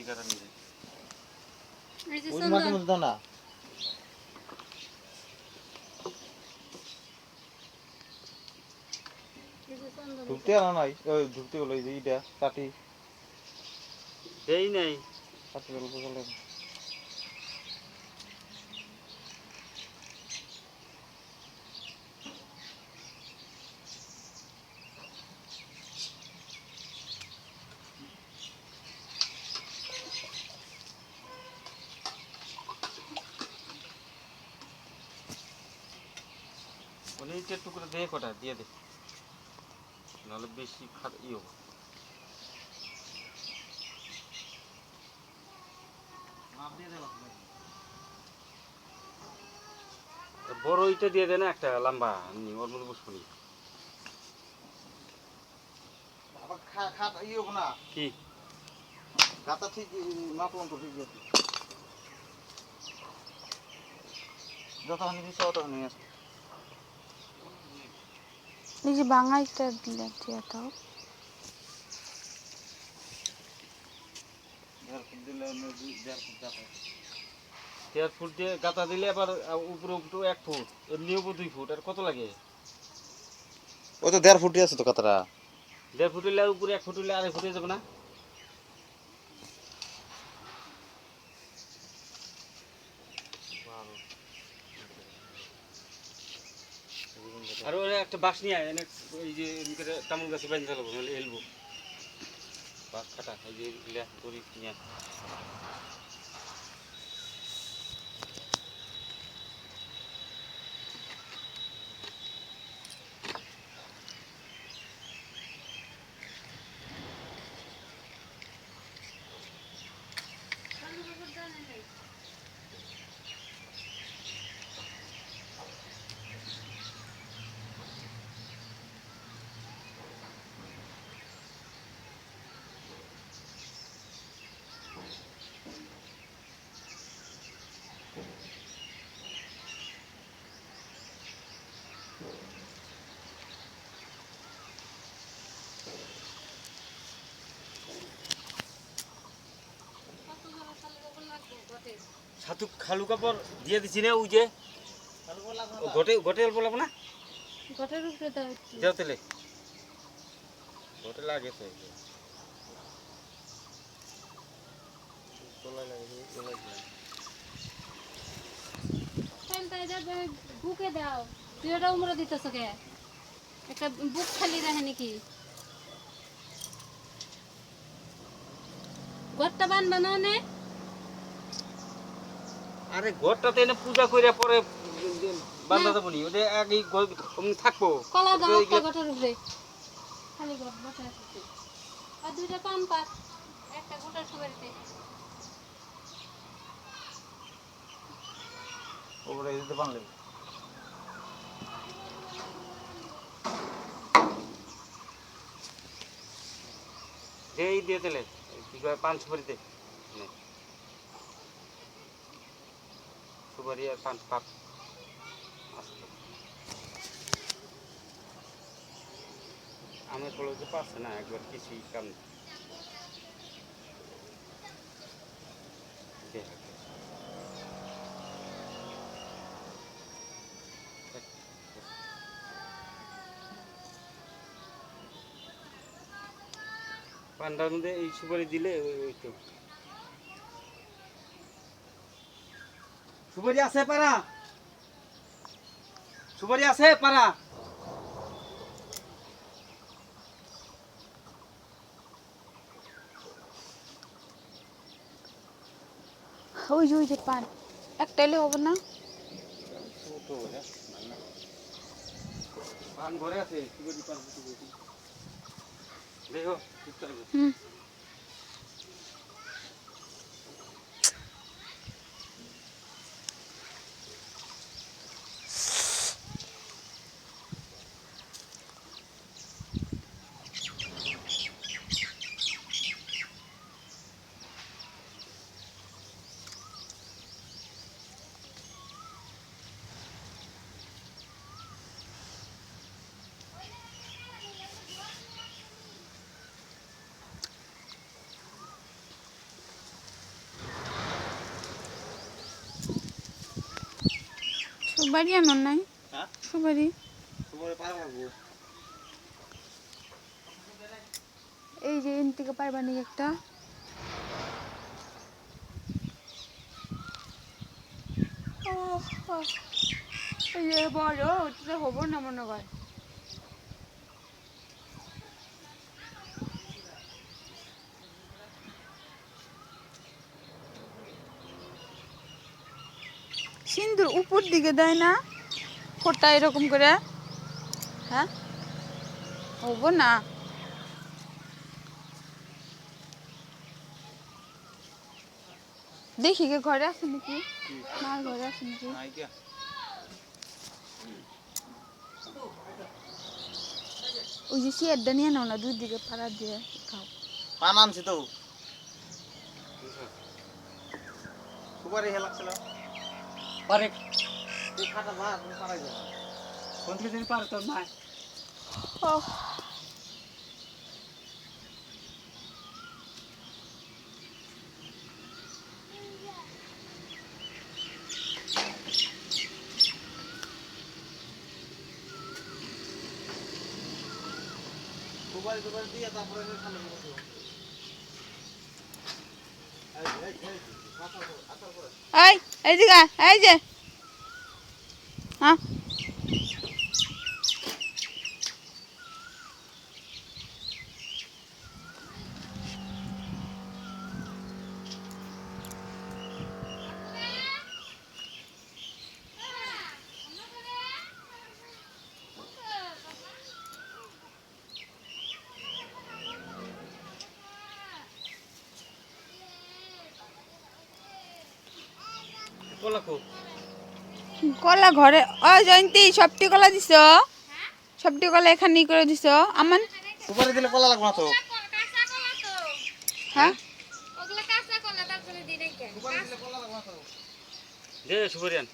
ঠিকানা নিয়ে। ওই মধ্যে না। আনা নাই। ওই এই যে ইটা কাটি দেই নাই। কাটি ইটের টুকরো দিয়ে কটা দিয়ে দে। নাহলে বেশি খাত ই হবে। তা বড় ইটা দিয়ে দে না একটা লম্বা। ওর মধ্যে বসবো নি। আবার খা খাট ই হবে না। কি? গাতা ঠিক মাপন তো ঠিক আছে যতখানি দিচ্ছে ততখানি আছে এই বাঙালিটা বাঙাইটা দিলে দিয়া দাও দেড় ফুট দিয়ে গাঁথা দিলে আবার উপরে উপরে এক ফুট এমনি উপর দুই ফুট আর কত লাগে? ও তো দেড় ফুটই আছে তো কাতারা দেড় ফুট উপরে এক ফুট হলে আড়াই ফুটে যাবে না? আর ওরা একটা বাঁশ নিয়ে আয়, এনে ওই যে তামুল গাছে বেঁধে ফেলব, নাহলে এলবো। বাঁশ কাটা, এই যে এগুলা দড়ি নিয়ে আয়। কতগুলো খালি গোবর লাগবে ঘটে? ছাতু খালু কাপড় দিয়ে দিছি না ওই যে গোটে গোটে অল্প লাগবে না? ঘটের উপরে দাও। তেলে। গোটে লাগে তো তাহলে বুকে দাও। তুই ওটা উমরা দিতেছ কে? একটা বুক খালি রাখে নাকি? ঘরটা বানবা না নে? আরে ঘরটাতে এনে পূজা করে পরে বান্ধা দেবো নি? ওটা আগে থাকব। কলা দাও একটা উপরে। খালি ঘর বসে আছে আর দুইটা পান পাত একটা গোটার সুবারিতে। ওপরে দিতে পারলে এই দিয়ে তেলে কি কয় পান সুপারিতে নে। সুপারি আর পান আস্তে। আমের ফলে যে পাচ্ছে না, একবার কিছুই কাম পান্ডার মধ্যে এই সুপারি দিলে ওই ওই তো সুপারি আছে পারা সুপারি আছে পারা ওই যে ওই যে পান একটা এলে হবে না পান ঘরে আছে সুপারি পান দেখো চুপচাপ হুম সুপারি আমার নাই? হ্যাঁ? সুপারি। এই যে এন থেকে পারবা নাকি একটা। এই যে বড় ওটা হব না মনে হয়। উপর দিকে দেয় না। ফোটা এরকম করে। হ্যাঁ? হব না। দেখি গে ঘরে আছে নাকি? মার ঘরে আছে নাকি? ওই যে চেয়ারটা নিয়ে নাও না, দুই দিকে পাড়া দিয়ে খাও। পান আনছি তো। সুপারি হে লাগছিল। পারে। কোন থেকে জানি পারে তোর মায় সুপারি সুপারি দিয়ে তারপরে খালি এই এই এই এই দিকে এই যে। হ্যাঁ? কলা ঘরে ও জয়ন্তী সবটি কলা দিছ? সবটি কলা এখানে করে দিছ? আমান? উপরে দিলে কলা লাগবে না তো। কাঁচা কলা তো। হ্যাঁ? ওগুলা কাঁচা কলা তারপরে দিই নাই কেন কাঁচা কলা লাগবে না তো। দে সুপারি আন।